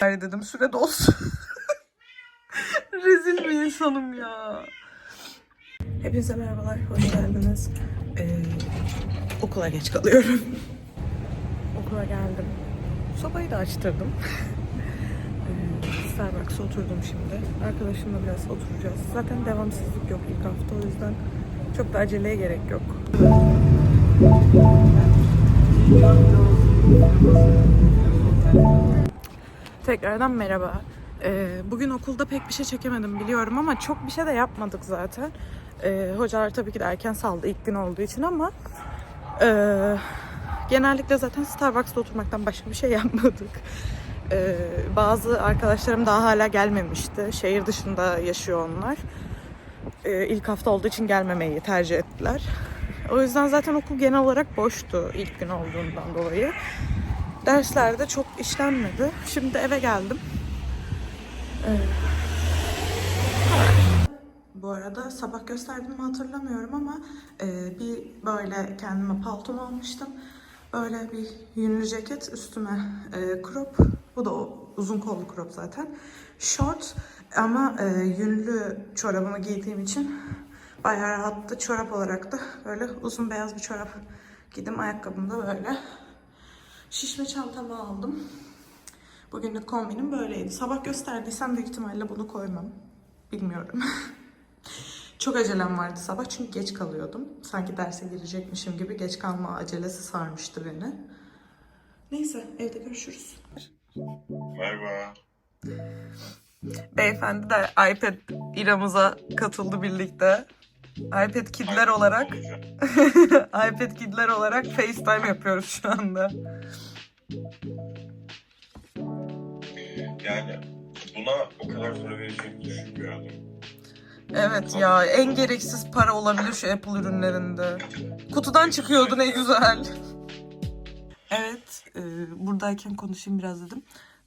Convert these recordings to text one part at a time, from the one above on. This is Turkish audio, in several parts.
Hayır dedim süre dolsun. Rezil bir insanım ya. Hepinize merhabalar, hoş geldiniz. Ee, okula geç kalıyorum. Okula geldim. Sobayı da açtırdım. Ee, Starbucks'a oturdum şimdi. Arkadaşımla biraz oturacağız. Zaten devamsızlık yok ilk hafta o yüzden çok da aceleye gerek yok. Tekrardan merhaba. Ee, bugün okulda pek bir şey çekemedim biliyorum ama çok bir şey de yapmadık zaten. Ee, hocalar tabii ki de erken saldı ilk gün olduğu için ama ee, genellikle zaten Starbucks'ta oturmaktan başka bir şey yapmadık. Ee, bazı arkadaşlarım daha hala gelmemişti. Şehir dışında yaşıyor onlar. Ee, ilk hafta olduğu için gelmemeyi tercih ettiler. O yüzden zaten okul genel olarak boştu ilk gün olduğundan dolayı. Derslerde çok işlenmedi. Şimdi eve geldim. Ee, bu arada sabah gösterdim mi hatırlamıyorum ama e, bir böyle kendime paltom almıştım. Böyle bir yünlü ceket üstüme e, crop. Bu da o uzun kollu crop zaten. Short ama e, yünlü çorabımı giydiğim için bayağı rahattı. Çorap olarak da böyle uzun beyaz bir çorap giydim. Ayakkabım da böyle. Şişme çantamı aldım. Bugünlük kombinim böyleydi. Sabah gösterdiysem büyük ihtimalle bunu koymam. Bilmiyorum. Çok acelem vardı sabah çünkü geç kalıyordum. Sanki derse girecekmişim gibi geç kalma acelesi sarmıştı beni. Neyse evde görüşürüz. Merhaba. Beyefendi de iPad İram'ıza katıldı birlikte. iPad Kidler olarak iPad Kidler olarak FaceTime yapıyoruz şu anda. Yani buna o kadar para vereceğimi düşünmüyordum. Evet ya en gereksiz para olabilir şu Apple ürünlerinde. Kutudan çıkıyordu ne güzel. Evet, e, buradayken konuşayım biraz dedim.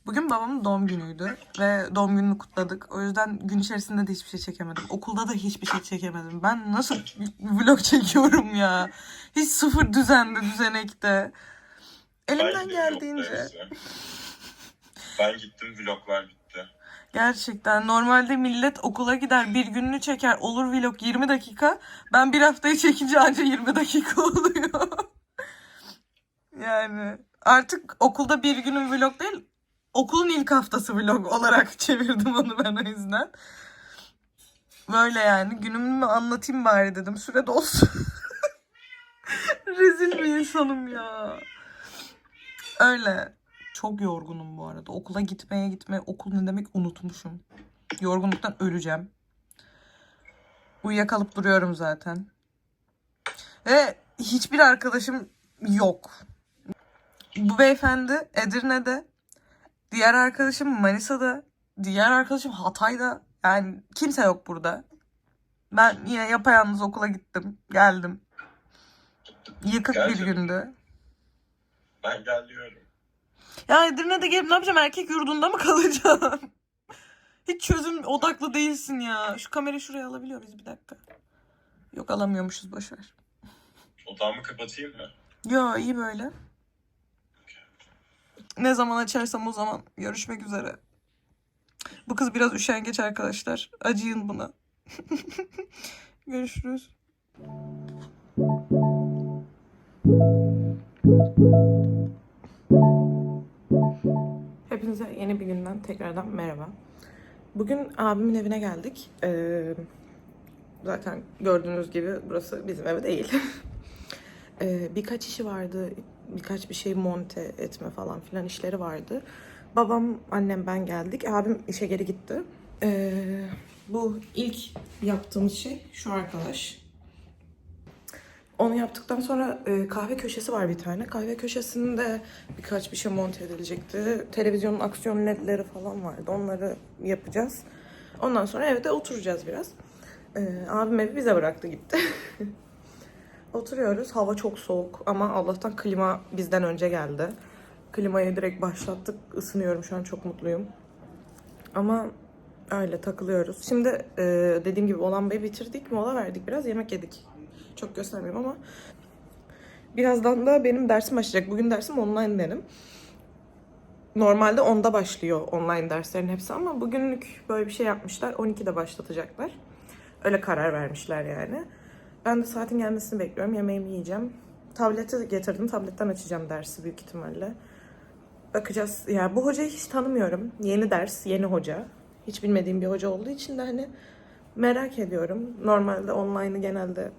Bugün babamın doğum günüydü ve doğum gününü kutladık. O yüzden gün içerisinde de hiçbir şey çekemedim. Okulda da hiçbir şey çekemedim. Ben nasıl vlog çekiyorum ya? Hiç sıfır düzende, düzenekte. Elimden gittim geldiğince. Ben gittim vloglar bitti. Gerçekten normalde millet okula gider bir gününü çeker olur vlog 20 dakika. Ben bir haftayı çekince anca 20 dakika oluyor. yani artık okulda bir günün vlog değil okulun ilk haftası vlog olarak çevirdim onu ben o yüzden. Böyle yani günümü anlatayım bari dedim süre dolsun. Rezil bir insanım ya. Öyle. Çok yorgunum bu arada. Okula gitmeye gitmeye okul ne demek unutmuşum. Yorgunluktan öleceğim. Uyuyakalıp duruyorum zaten. Ve hiçbir arkadaşım yok. Bu beyefendi Edirne'de. Diğer arkadaşım Manisa'da. Diğer arkadaşım Hatay'da. Yani kimse yok burada. Ben yine yapayalnız okula gittim. Geldim. Yıkık bir Gerçekten. gündü. Ben geliyorum. Ya Edirne'de gelip ne yapacağım? Erkek yurdunda mı kalacağım? Hiç çözüm odaklı değilsin ya. Şu kamerayı şuraya alabiliyor muyuz bir dakika? Yok alamıyormuşuz boşver. Odamı kapatayım mı? Yo iyi böyle. Ne zaman açarsam o zaman görüşmek üzere. Bu kız biraz üşengeç arkadaşlar. Acıyın buna. Görüşürüz. Hepinize yeni bir günden tekrardan merhaba. Bugün abimin evine geldik. Ee, zaten gördüğünüz gibi burası bizim ev değil. Ee, birkaç işi vardı. Birkaç bir şey monte etme falan filan işleri vardı. Babam, annem, ben geldik. Abim işe geri gitti. Ee, bu ilk yaptığımız şey şu arkadaş. Onu yaptıktan sonra e, kahve köşesi var bir tane. Kahve köşesinde birkaç bir şey monte edilecekti. Televizyonun aksiyon ledleri falan vardı. Onları yapacağız. Ondan sonra evde oturacağız biraz. E, abim evi bize bıraktı gitti. Oturuyoruz. Hava çok soğuk ama Allah'tan klima bizden önce geldi. Klimayı direkt başlattık. Isınıyorum şu an çok mutluyum. Ama öyle takılıyoruz. Şimdi e, dediğim gibi olan Bey'i bitirdik. Mola verdik biraz. Yemek yedik. Çok göstermiyorum ama. Birazdan da benim dersim başlayacak. Bugün dersim online benim. normalde 10'da başlıyor online derslerin hepsi ama bugünlük böyle bir şey yapmışlar. 12'de başlatacaklar. Öyle karar vermişler yani. Ben de saatin gelmesini bekliyorum. Yemeğimi yiyeceğim. Tableti getirdim. Tabletten açacağım dersi büyük ihtimalle. Bakacağız. Yani bu hocayı hiç tanımıyorum. Yeni ders, yeni hoca. Hiç bilmediğim bir hoca olduğu için de hani merak ediyorum. Normalde online'ı genelde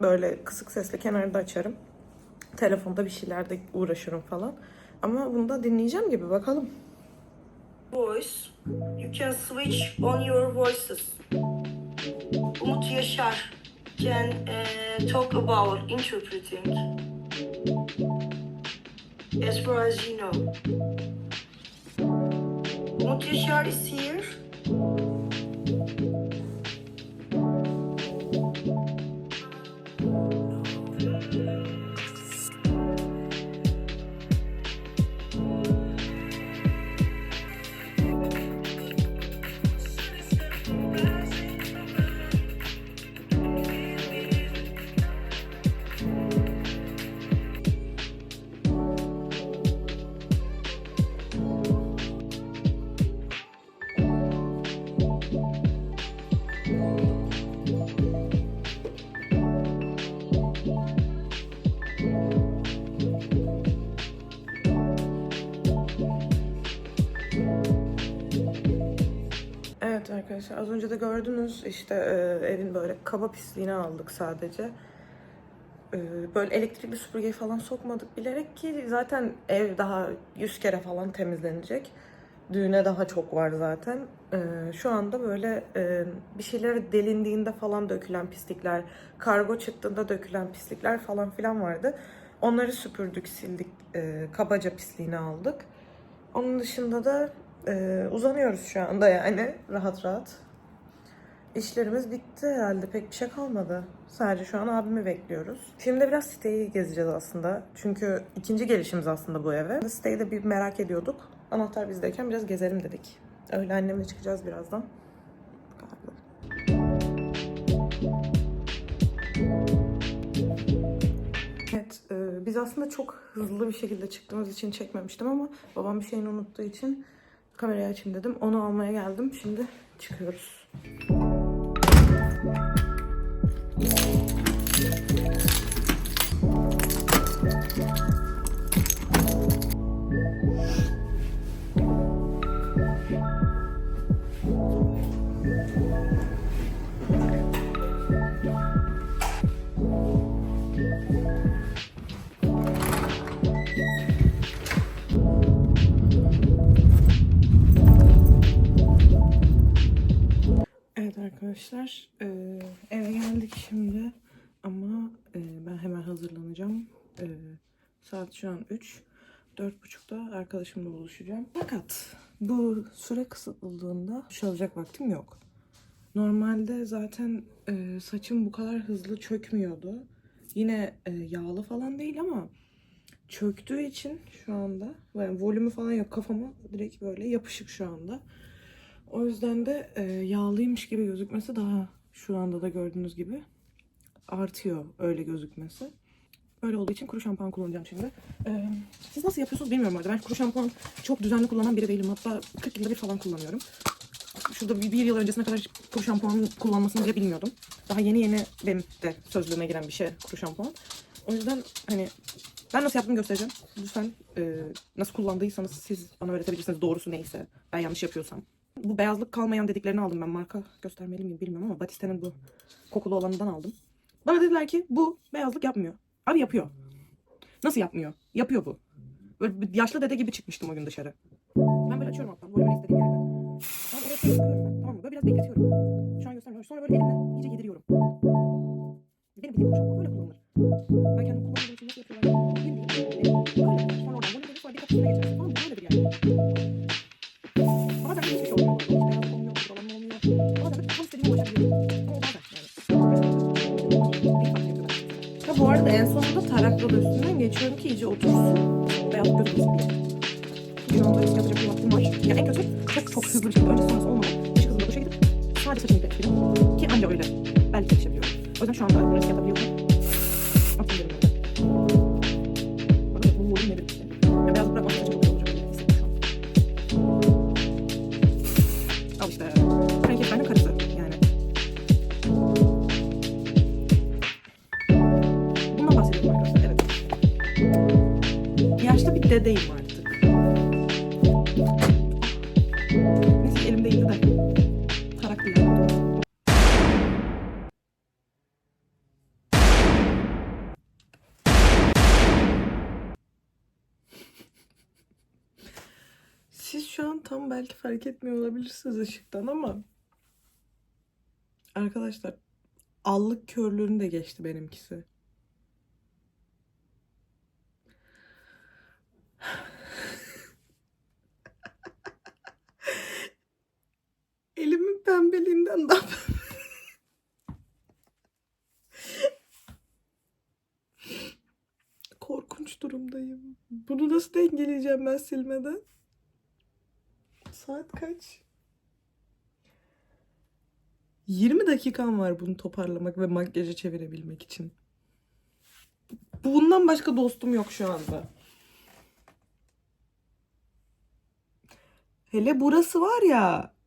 böyle kısık sesle kenarda açarım. Telefonda bir şeylerde uğraşırım falan. Ama bunu da dinleyeceğim gibi bakalım. voice, you can switch on your voices. Umut Yaşar can uh, talk about interpreting. As far as you know. Yaşar is here. Arkadaşlar az önce de gördünüz işte e, evin böyle kaba pisliğini aldık sadece. E, böyle elektrikli süpürgeyi falan sokmadık bilerek ki zaten ev daha 100 kere falan temizlenecek. Düğüne daha çok var zaten. E, şu anda böyle e, bir şeyler delindiğinde falan dökülen pislikler, kargo çıktığında dökülen pislikler falan filan vardı. Onları süpürdük, sildik, e, kabaca pisliğini aldık. Onun dışında da ee, uzanıyoruz şu anda yani rahat rahat. İşlerimiz bitti herhalde pek bir şey kalmadı. Sadece şu an abimi bekliyoruz. Şimdi biraz siteyi gezeceğiz aslında. Çünkü ikinci gelişimiz aslında bu eve. Siteyi de bir merak ediyorduk. Anahtar bizdeyken biraz gezelim dedik. Öyle annemle çıkacağız birazdan. Evet, e, biz aslında çok hızlı bir şekilde çıktığımız için çekmemiştim ama babam bir şeyini unuttuğu için kamerayı açayım dedim. Onu almaya geldim. Şimdi çıkıyoruz. Arkadaşlar, e, eve geldik şimdi ama e, ben hemen hazırlanacağım. E, saat şu an 3. Dört buçukta arkadaşımla buluşacağım. Fakat bu süre kısıtladığında çalacak vaktim yok. Normalde zaten e, saçım bu kadar hızlı çökmüyordu. Yine e, yağlı falan değil ama çöktüğü için şu anda yani volümü falan yok kafama direkt böyle yapışık şu anda. O yüzden de e, yağlıymış gibi gözükmesi daha şu anda da gördüğünüz gibi artıyor öyle gözükmesi. Öyle olduğu için kuru şampuan kullanacağım şimdi. E, siz nasıl yapıyorsunuz bilmiyorum arada. Ben kuru şampuan çok düzenli kullanan biri değilim. Hatta 40 yılda bir falan kullanıyorum. Şurada bir, bir yıl öncesine kadar kuru şampuan kullanmasını bile bilmiyordum. Daha yeni yeni benim de sözlüğüme giren bir şey kuru şampuan. O yüzden hani ben nasıl yaptığımı göstereceğim. Lütfen e, nasıl kullandıysanız siz bana öğretebilirsiniz doğrusu neyse. Ben yanlış yapıyorsam. Bu beyazlık kalmayan dediklerini aldım ben. Marka göstermeli miyim bilmiyorum ama Batiste'nin bu kokulu olanından aldım. Bana dediler ki bu beyazlık yapmıyor. Abi yapıyor. Nasıl yapmıyor? Yapıyor bu. Böyle bir yaşlı dede gibi çıkmıştım o gün dışarı. Ben böyle açıyorum hatta. Volümünü istediğim yerden. Ben oraya sıkıyorum ben. Tamam mı? Böyle biraz bekletiyorum. Şu an göstermiyorum. Sonra böyle elimle iyice yediriyorum. Benim bildiğim kuşak böyle kullanılır. Ben kendim için nasıl yapıyorlar? Bilmiyorum. Böyle. Sonra oradan volüm sonra bir kapısına geçersin bu arada en sonunda tarakla da üstünden geçiyorum ki iyice otursun. Beyaz gözükmesin diye. Şu anda yapacak bir vaktim var. Ya en kötü çok çok hızlı bir şekilde önce sonrası olmadan ışık hızında duşa gidip sadece saçımı yıkayabilirim. Ki anca öyle belki yetişebiliyorum. O yüzden şu anda bunu risk yapabiliyorum. Atabilirim öyle. Bakın bu işte. Ya biraz bırakmak saçım dedeyim artık. Neyse elimde değildi de. Tarak bile yaptım. Siz şu an tam belki fark etmiyor olabilirsiniz ışıktan ama arkadaşlar allık körlüğünü de geçti benimkisi. Elimin pembeliğinden daha. Korkunç durumdayım. Bunu nasıl dengeleyeceğim ben silmeden? Saat kaç? 20 dakikam var bunu toparlamak ve makyajı çevirebilmek için. Bundan başka dostum yok şu anda. Hele burası var ya.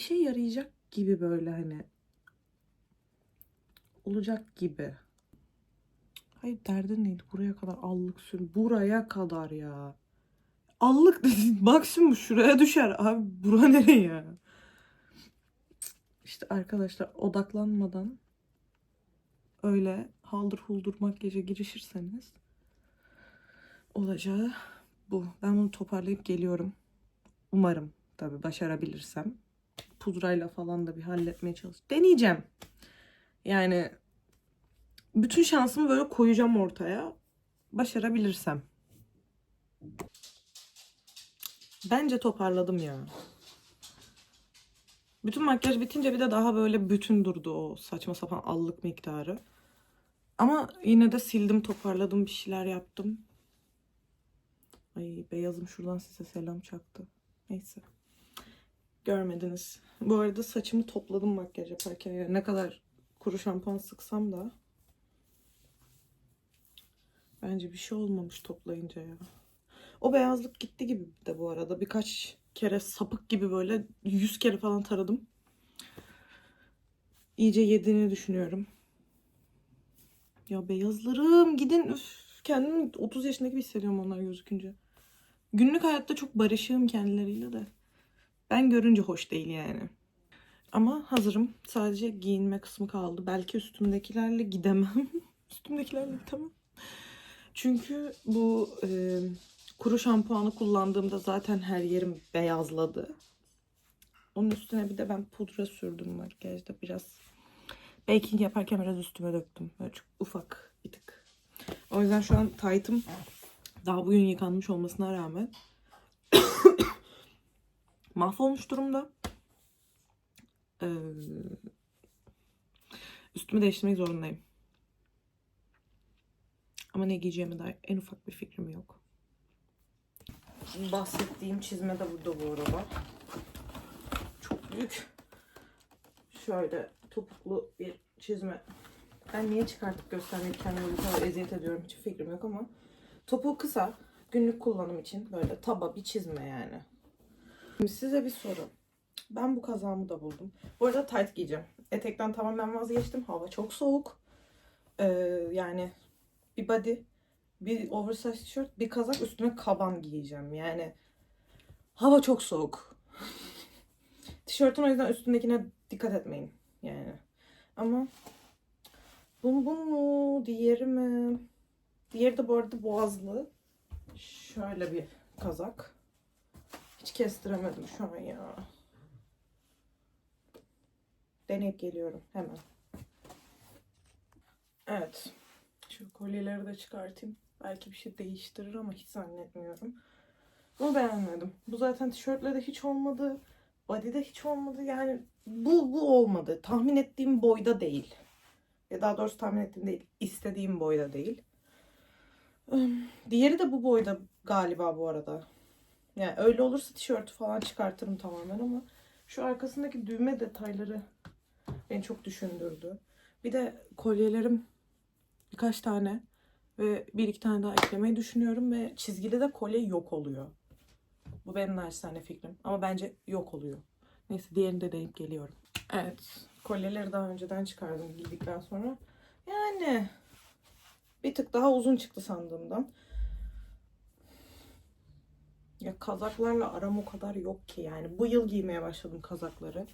İşe yarayacak gibi böyle hani. Olacak gibi. Hayır derdin neydi? Buraya kadar allık sür. Buraya kadar ya. Allık dedi. Maksimum şuraya düşer. Abi bura nereye ya? İşte arkadaşlar odaklanmadan öyle haldır huldur makyaja girişirseniz olacağı bu. Ben bunu toparlayıp geliyorum. Umarım tabii başarabilirsem. Pudrayla falan da bir halletmeye çalış. Deneyeceğim. Yani bütün şansımı böyle koyacağım ortaya. Başarabilirsem. Bence toparladım ya. Bütün makyaj bitince bir de daha böyle bütün durdu o saçma sapan allık miktarı. Ama yine de sildim, toparladım, bir şeyler yaptım. Ay beyazım şuradan size selam çaktı. Neyse. Görmediniz. Bu arada saçımı topladım makyaj yaparken. Yani ne kadar kuru şampuan sıksam da bence bir şey olmamış toplayınca ya. O beyazlık gitti gibi de bu arada. Birkaç kere sapık gibi böyle yüz kere falan taradım. İyice yediğini düşünüyorum. Ya beyazlarım gidin. Üf, kendimi 30 yaşındaki gibi hissediyorum onlar gözükünce. Günlük hayatta çok barışığım kendileriyle de. Ben görünce hoş değil yani. Ama hazırım. Sadece giyinme kısmı kaldı. Belki üstümdekilerle gidemem. üstümdekilerle gidemem. Çünkü bu e, kuru şampuanı kullandığımda zaten her yerim beyazladı. Onun üstüne bir de ben pudra sürdüm makyajda biraz. Baking yaparken biraz üstüme döktüm. Böyle çok ufak bir tık. O yüzden şu an taytım daha bugün yıkanmış olmasına rağmen mahvolmuş durumda. Ee, üstümü değiştirmek zorundayım. Ama ne giyeceğime dair en ufak bir fikrim yok. Bahsettiğim çizme de burada bu arada. Çok büyük. Şöyle topuklu bir çizme. Ben niye çıkartıp göstermek kendime bu kadar eziyet ediyorum hiç fikrim yok ama. Topuğu kısa. Günlük kullanım için böyle taba bir çizme yani. Şimdi size bir soru. Ben bu kazağımı da buldum. Bu arada tight giyeceğim. Etekten tamamen vazgeçtim. Hava çok soğuk. Ee, yani bir body, bir oversize tişört, bir kazak üstüne kaban giyeceğim. Yani hava çok soğuk. Tişörtün o yüzden üstündekine dikkat etmeyin. Yani. Ama bu bu mu? Diğeri mi? Diğeri de bu arada boğazlı. Şöyle bir kazak. Hiç kestiremedim şu an ya. Deneyip geliyorum hemen. Evet. Şu kolyeleri de çıkartayım. Belki bir şey değiştirir ama hiç zannetmiyorum. Bunu beğenmedim. Bu zaten tişörtle de hiç olmadı. Body'de hiç olmadı. Yani bu, bu olmadı. Tahmin ettiğim boyda değil. Ya daha doğrusu tahmin ettiğim değil. istediğim boyda değil. Diğeri de bu boyda galiba bu arada. Yani öyle olursa tişörtü falan çıkartırım tamamen ama şu arkasındaki düğme detayları beni çok düşündürdü. Bir de kolyelerim birkaç tane ve bir iki tane daha eklemeyi düşünüyorum ve çizgili de kolye yok oluyor. Bu benim naçizane fikrim ama bence yok oluyor. Neyse diğerini de deneyip geliyorum. Evet kolyeleri daha önceden çıkardım giydikten sonra. Yani bir tık daha uzun çıktı sandığımdan. Ya kazaklarla aram o kadar yok ki yani. Bu yıl giymeye başladım kazakları.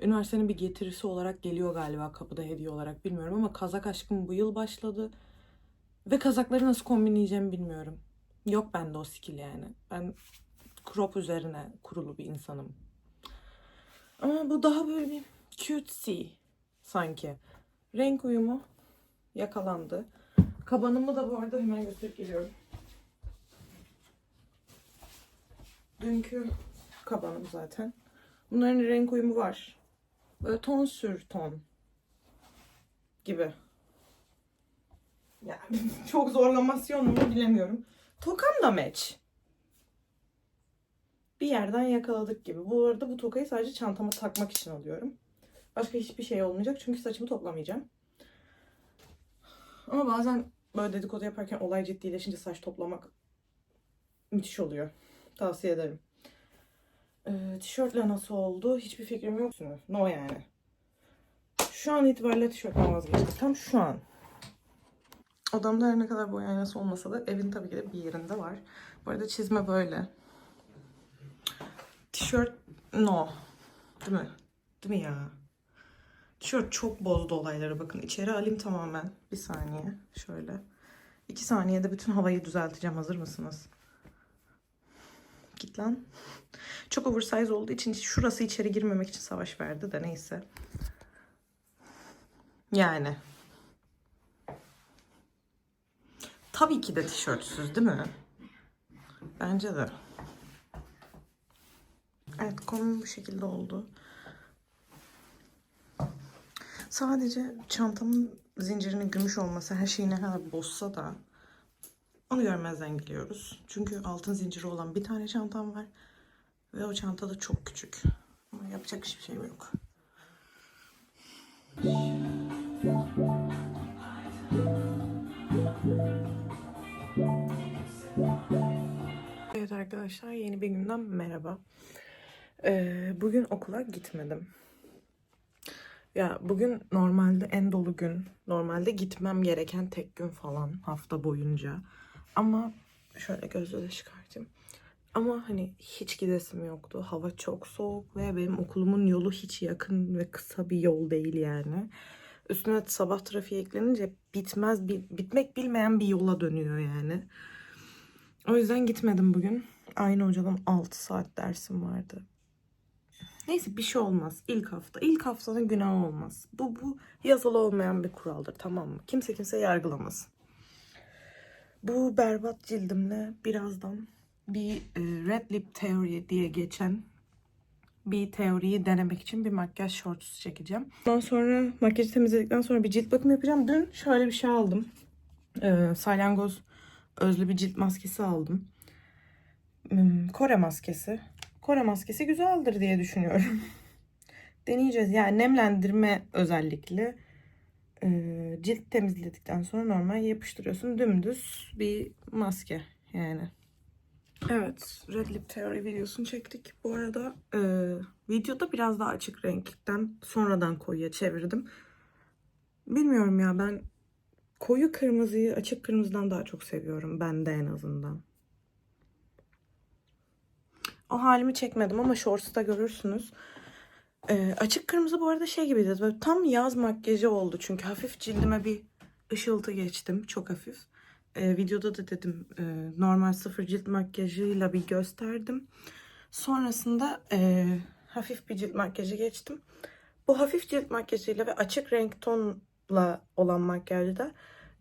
Üniversitenin bir getirisi olarak geliyor galiba kapıda hediye olarak bilmiyorum ama kazak aşkım bu yıl başladı. Ve kazakları nasıl kombinleyeceğimi bilmiyorum. Yok bende o skill yani. Ben crop üzerine kurulu bir insanım. Ama bu daha böyle bir cutesy sanki. Renk uyumu yakalandı. Kabanımı da bu arada hemen gösterip geliyorum. Dünkü kabanım zaten. Bunların renk uyumu var. Böyle ton sür ton gibi. Yani çok zorlamasyon mu bilemiyorum. Tokam da match. Bir yerden yakaladık gibi. Bu arada bu tokayı sadece çantama takmak için alıyorum. Başka hiçbir şey olmayacak çünkü saçımı toplamayacağım. Ama bazen böyle dedikodu yaparken olay ciddileşince saç toplamak müthiş oluyor. Tavsiye ederim. Ee, tişörtle nasıl oldu? Hiçbir fikrim yok. No yani. Şu an itibariyle tişörtten vazgeçtim. Tam şu an. Odamda her ne kadar boy aynası olmasa da evin tabii ki de bir yerinde var. Bu arada çizme böyle. Tişört no. Değil mi? Değil mi ya? Tişört çok bozdu olayları. Bakın içeri alayım tamamen. Bir saniye. Şöyle. İki saniyede bütün havayı düzelteceğim. Hazır mısınız? Git lan. Çok oversize olduğu için şurası içeri girmemek için savaş verdi de neyse. Yani. Tabii ki de tişörtsüz değil mi? Bence de. Evet konum bu şekilde oldu. Sadece çantamın zincirinin gümüş olması her şeyi ne kadar bozsa da onu görmezden geliyoruz. Çünkü altın zinciri olan bir tane çantam var. Ve o çanta da çok küçük. Ama yapacak hiçbir şeyim yok. Evet arkadaşlar yeni bir günden merhaba. Ee, bugün okula gitmedim. Ya bugün normalde en dolu gün. Normalde gitmem gereken tek gün falan hafta boyunca. Ama şöyle gözleri çıkartayım. Ama hani hiç gidesim yoktu. Hava çok soğuk ve benim okulumun yolu hiç yakın ve kısa bir yol değil yani. Üstüne sabah trafiği eklenince bitmez, bi- bitmek bilmeyen bir yola dönüyor yani. O yüzden gitmedim bugün. Aynı hocadan 6 saat dersim vardı. Neyse bir şey olmaz. İlk hafta. İlk haftanın günahı olmaz. Bu, bu yazılı olmayan bir kuraldır tamam mı? Kimse kimse yargılamaz. Bu berbat cildimle birazdan bir e, Red Lip Theory diye geçen bir teoriyi denemek için bir makyaj shorts çekeceğim. Ondan sonra makyajı temizledikten sonra bir cilt bakımı yapacağım. Dün şöyle bir şey aldım. Ee, salyangoz özlü bir cilt maskesi aldım. Hmm, Kore maskesi. Kore maskesi güzeldir diye düşünüyorum. Deneyeceğiz. Yani nemlendirme özellikle. Ee, cilt temizledikten sonra normal yapıştırıyorsun. Dümdüz bir maske yani. Evet, Red Lip Theory videosunu çektik. Bu arada e, videoda biraz daha açık renkten sonradan koyuya çevirdim. Bilmiyorum ya ben koyu kırmızıyı açık kırmızıdan daha çok seviyorum. Bende en azından. O halimi çekmedim ama shorts'ta görürsünüz. E, açık kırmızı bu arada şey gibiydi. Böyle tam yaz makyajı oldu. Çünkü hafif cildime bir ışıltı geçtim. Çok hafif. E, videoda da dedim e, normal sıfır cilt makyajıyla bir gösterdim. Sonrasında e, hafif bir cilt makyajı geçtim. Bu hafif cilt makyajıyla ve açık renk tonla olan makyajda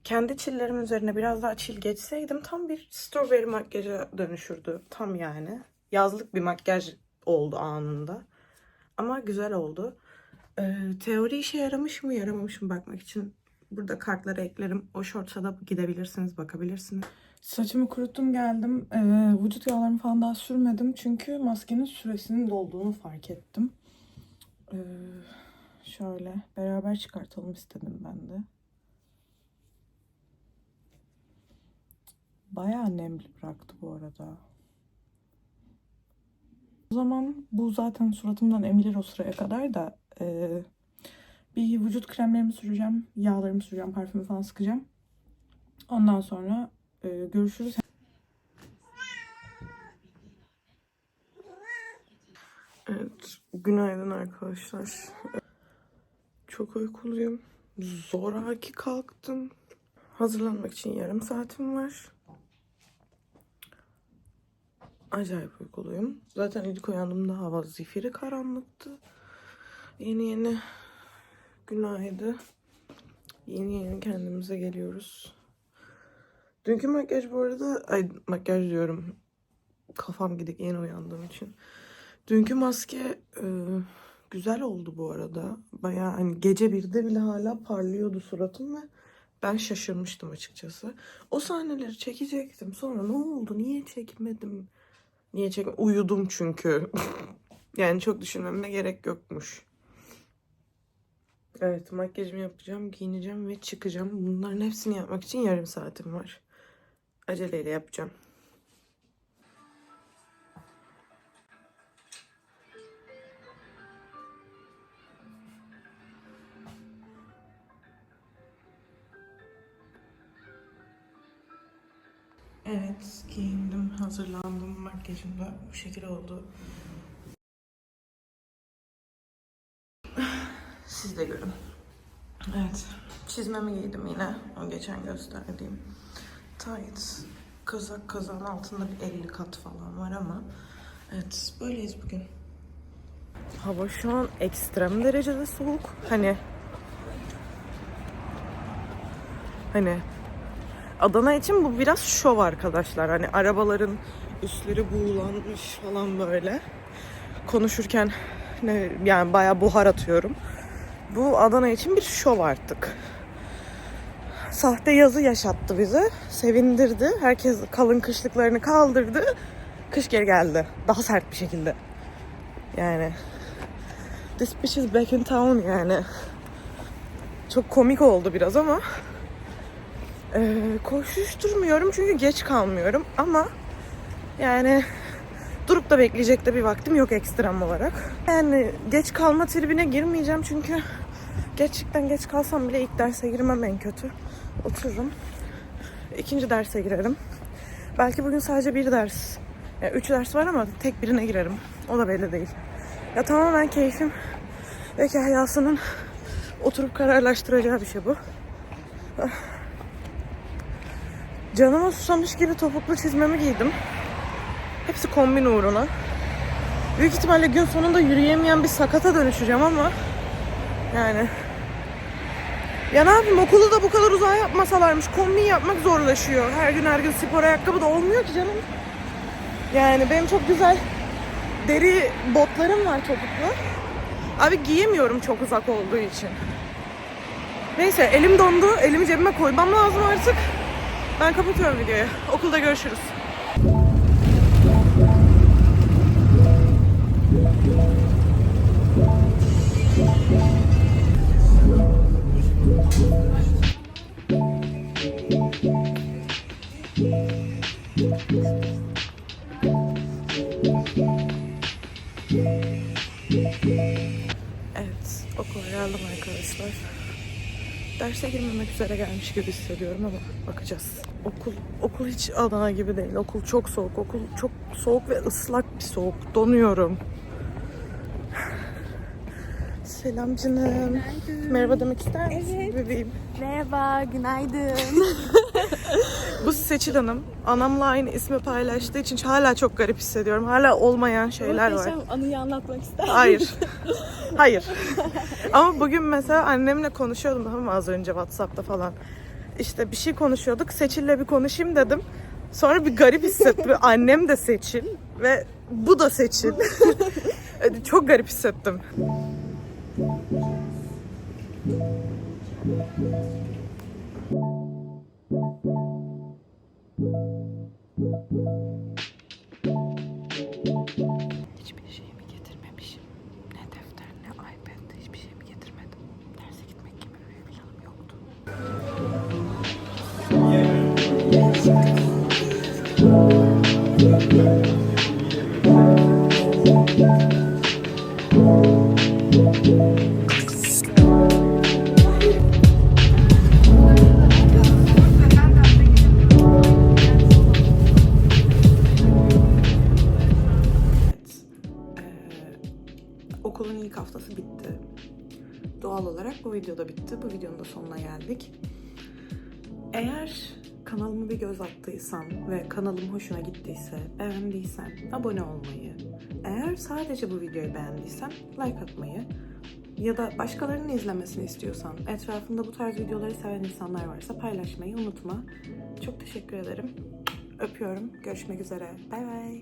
kendi çillerim üzerine biraz daha çil geçseydim tam bir strawberry makyaja dönüşürdü. Tam yani. Yazlık bir makyaj oldu anında. Ama güzel oldu. E, teori işe yaramış mı yaramamış mı bakmak için Burada kartları eklerim. O shorts'a da gidebilirsiniz, bakabilirsiniz. Saçımı kuruttum geldim. Ee, vücut yağlarımı falan daha sürmedim. Çünkü maskenin süresinin dolduğunu fark ettim. Ee, şöyle beraber çıkartalım istedim ben de. Bayağı nemli bıraktı bu arada. O zaman bu zaten suratımdan emilir o sıraya kadar da e, Bir vücut kremlerimi süreceğim. Yağlarımı süreceğim. Parfümü falan sıkacağım. Ondan sonra e, görüşürüz. Evet. Günaydın arkadaşlar. Çok uykuluyum. Zoraki kalktım. Hazırlanmak için yarım saatim var. Acayip uykuluyum. Zaten ilk uyandığımda hava zifiri karanlıktı. Yeni yeni günaydın. Yeni yeni kendimize geliyoruz. Dünkü makyaj bu arada, ay makyaj diyorum. Kafam gidik yeni uyandığım için. Dünkü maske e, güzel oldu bu arada. Bayağı hani gece birde bile hala parlıyordu suratım ve ben şaşırmıştım açıkçası. O sahneleri çekecektim. Sonra ne oldu? Niye çekmedim? Niye çekme? Uyudum çünkü. yani çok düşünmeme gerek yokmuş. Evet makyajımı yapacağım, giyineceğim ve çıkacağım. Bunların hepsini yapmak için yarım saatim var. Aceleyle yapacağım. Evet, giyindim, hazırlandım. Makyajım da bu şekilde oldu. Siz de görün. Evet, çizmemi giydim yine. O geçen gösterdiğim. Tight, kazak kazağın altında bir 50 kat falan var ama. Evet, böyleyiz bugün. Hava şu an ekstrem derecede soğuk. Hani Hani Adana için bu biraz şov arkadaşlar. Hani arabaların üstleri buğulanmış falan böyle. Konuşurken ne yani bayağı buhar atıyorum. Bu Adana için bir şov artık. Sahte yazı yaşattı bizi. Sevindirdi. Herkes kalın kışlıklarını kaldırdı. Kış geri geldi. Daha sert bir şekilde. Yani this bitch is back in town yani. Çok komik oldu biraz ama ee, koşuşturmuyorum çünkü geç kalmıyorum ama yani durup da bekleyecek de bir vaktim yok ekstrem olarak. Yani geç kalma tribine girmeyeceğim çünkü gerçekten geç kalsam bile ilk derse girmem en kötü. Otururum. İkinci derse girerim. Belki bugün sadece bir ders. Yani üç ders var ama tek birine girerim. O da belli değil. Ya tamamen keyfim ve kahyasının oturup kararlaştıracağı bir şey bu. Canıma susamış gibi topuklu çizmemi giydim. Hepsi kombin uğruna. Büyük ihtimalle gün sonunda yürüyemeyen bir sakata dönüşeceğim ama yani ya ne yapayım okulu da bu kadar uzağa yapmasalarmış. Kombin yapmak zorlaşıyor. Her gün her gün spor ayakkabı da olmuyor ki canım. Yani benim çok güzel deri botlarım var topuklu. Abi giyemiyorum çok uzak olduğu için. Neyse elim dondu. Elimi cebime koymam lazım artık. Ben kapatıyorum videoyu. Okulda görüşürüz. Derse girmemek üzere gelmiş gibi hissediyorum ama bakacağız. Okul okul hiç Adana gibi değil. Okul çok soğuk. Okul çok soğuk ve ıslak bir soğuk. Donuyorum. Selam canım. Merhaba demek ister misin Evet. bebeğim? Merhaba, günaydın. Bu Seçil Hanım. Anamla aynı ismi paylaştığı için hala çok garip hissediyorum. Hala olmayan şeyler var. Muhteşem anıyı anlatmak ister Hayır. Hayır. Ama bugün mesela annemle konuşuyordum tamam mı az önce Whatsapp'ta falan. İşte bir şey konuşuyorduk. Seçil'le bir konuşayım dedim. Sonra bir garip hissettim. Annem de Seçil ve bu da Seçil. Çok garip hissettim. Okulun göz attıysan ve kanalım hoşuna gittiyse, beğendiysen abone olmayı, eğer sadece bu videoyu beğendiysen like atmayı ya da başkalarının izlemesini istiyorsan, etrafında bu tarz videoları seven insanlar varsa paylaşmayı unutma. Çok teşekkür ederim. Öpüyorum. Görüşmek üzere. Bay bay.